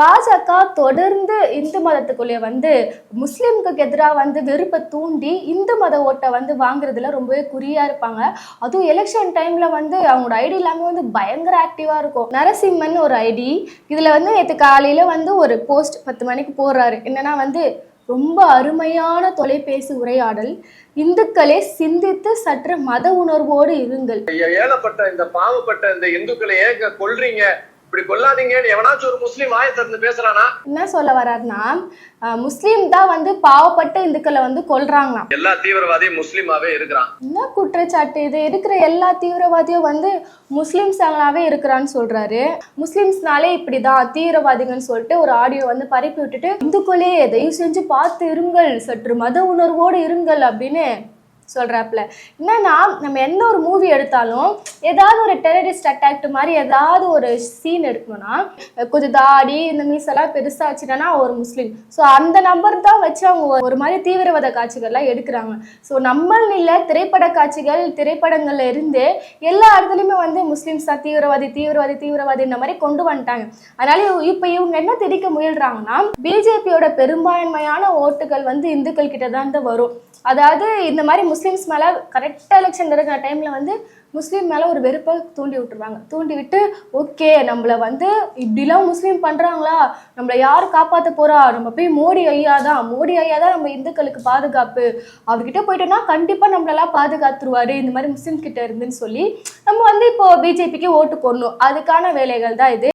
பாஜக தொடர்ந்து இந்து மதத்துக்குள்ளே வந்து முஸ்லிம்களுக்கு எதிராக வந்து வெறுப்பை தூண்டி இந்து மத ஓட்டை வந்து வாங்குறதுல ரொம்பவே குறியா இருப்பாங்க. அதுவும் எலெக்ஷன் டைம்ல வந்து அவங்களோட ஐடி எல்லாமே வந்து பயங்கர ஆக்டிவா இருக்கும். நரசிம்மன் ஒரு ஐடி இதுல வந்து நேற்று காலையில வந்து ஒரு போஸ்ட் பத்து மணிக்கு போடுறாரு. என்னன்னா வந்து ரொம்ப அருமையான தொலைபேசி உரையாடல். இந்துக்களே சிந்தித்து சற்று மத உணர்வோடு இருங்கள். ஏழப்பட்ட இந்த பாவப்பட்ட இந்த இந்துக்களை ஏன் கொள்றீங்க இப்படி கொல்லாதீங்கன்னு எவனாச்சும் ஒரு முஸ்லீம் வாயை திறந்து பேசுறானா? என்ன சொல்ல வர்றாருன்னா முஸ்லீம் தான் வந்து பாவப்பட்ட இந்துக்களை வந்து கொல்றாங்களாம். எல்லா தீவிரவாதியும் முஸ்லீமாவே இருக்கிறான். என்ன குற்றச்சாட்டு இது? இருக்கிற எல்லா தீவிரவாதியும் வந்து முஸ்லிம்ஸாகவே இருக்கிறான்னு சொல்றாரு. முஸ்லிம்ஸ்னாலே இப்படிதான் தீவிரவாதிகள்னு சொல்லிட்டு ஒரு ஆடியோ வந்து பரப்பி விட்டுட்டு இந்துக்களே தயவு செஞ்சு பார்த்து இருங்கள் சற்று மத உணர்வோடு இருங்கள் அப்படின்னு சொல்றாப்புல என்னன்னா நம்ம எந்த ஒரு மூவி எடுத்தாலும் ஏதாவது ஒரு டெரரிஸ்ட் அட்டாக்ட் மாதிரி ஏதாவது ஒரு சீன் எடுக்கணும்னா கொஞ்சம் தாடி இந்த மீசெல்லாம் பெருசாச்சுன்னா ஒரு முஸ்லீம். ஸோ அந்த நம்பர் தான் வச்சு அவங்க ஒரு- மாதிரி தீவிரவாத காட்சிகள்லாம் எடுக்கிறாங்க. ஸோ நம்மள் இல்லை திரைப்பட காட்சிகள் திரைப்படங்கள்ல இருந்து எல்லா இடத்துலையுமே வந்து முஸ்லீம்ஸ் தான் தீவிரவாதி தீவிரவாதி தீவிரவாதி இந்த மாதிரி கொண்டு வந்துட்டாங்க. அதனால இப்போ இவங்க என்ன திணிக்க முயல்றாங்கன்னா பிஜேபியோட பெரும்பான்மையான ஓட்டுகள் வந்து இந்துக்கள் கிட்ட தான் தான் வரும். அதாவது இந்த மாதிரி முஸ்லீம்ஸ் மேலே கரெக்டாக எலெக்ஷன் இருக்கிற டைமில் வந்து முஸ்லீம் மேலே ஒரு வெறுப்பை தூண்டி விட்டுருவாங்க. தூண்டி விட்டு ஓகே நம்மள வந்து இப்படிலாம் முஸ்லீம் பண்ணுறாங்களா நம்மளை யார் காப்பாற்ற போகிறா நம்ம போய் மோடி ஐயா தான். மோடி ஐயா தான் நம்ம இந்துக்களுக்கு பாதுகாப்பு. அவர்கிட்ட போயிட்டோம்னா கண்டிப்பாக நம்மளெல்லாம் பாதுகாத்துருவாரு. இந்த மாதிரி முஸ்லீம் கிட்ட இருந்துன்னு சொல்லி நம்ம வந்து இப்போது பிஜேபிக்கு ஓட்டு போடணும். அதுக்கான வேலைகள் தான் இது.